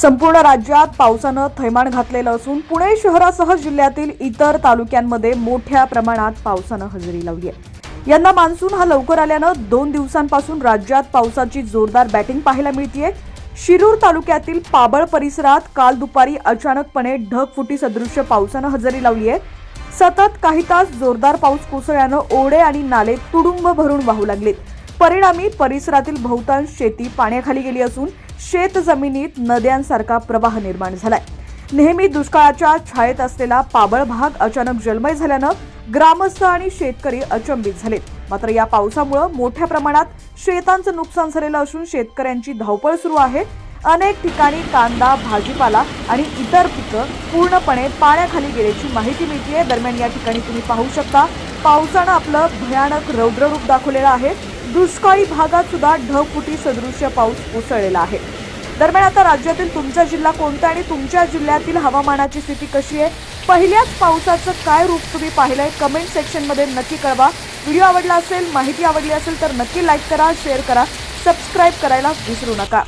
संपूर्ण राज्यात पावसानं थैमान घातलेलं असून पुणे शहरासह जिल्ह्यातील इतर तालुक्यांमध्ये मोठ्या प्रमाणात पावसानं हजेरी लावली आहे. यंदा मान्सून हा लवकर आल्यानं दोन दिवसांपासून राज्यात पावसाची जोरदार बॅटिंग पाहायला मिळतीये. शिरूर तालुक्यातील पाबळ परिसरात काल दुपारी अचानकपणे ढगफुटी सदृश्य पावसानं हजेरी लावली आहे. सतत काही तास जोरदार पाऊस कोसळल्यानं ओढे आणि नाले तुडुंब भरून वाहू लागलेत. परिणामी परिसरातील बहुतांश शेती पाण्याखाली गेली असून शेत जमिनीत नद्यांसारखा प्रवाह निर्माण झालाय. नेहमी दुष्काळाच्या छायेत असलेला पाबळ भाग अचानक जलमय झाल्यानं ग्रामस्थ आणि शेतकरी अचंबित झालेत. मात्र या पावसामुळे मोठ्या प्रमाणात शेतांचं नुकसान झालेलं असून शेतकऱ्यांची धावपळ सुरू आहे. अनेक ठिकाणी कांदा भाजीपाला आणि इतर पिकं पूर्णपणे पाण्याखाली गेल्याची माहिती मिळते दरम्यान या ठिकाणी तुम्ही पाहू शकता पावसानं आपलं भयानक रौद्ररूप दाखवलेलं आहे. दुष्काळी भागात सुद्धा ढगफुटी सदृश्य पाऊस कोसळलेला आहे. दरम्यान आता राज्यातील तुमचा जिल्हा कोणता आणि तुमच्या जिल्ह्यातील हवामानाची स्थिती कशी आहे? पहिल्याच पावसाचं काय रूप तुम्ही पाहिलंय? कमेंट सेक्शनमध्ये नक्की कळवा. व्हिडिओ आवडला असेल माहिती आवडली असेल तर नक्की लाईक करा शेअर करा. सबस्क्राईब करायला विसरू नका.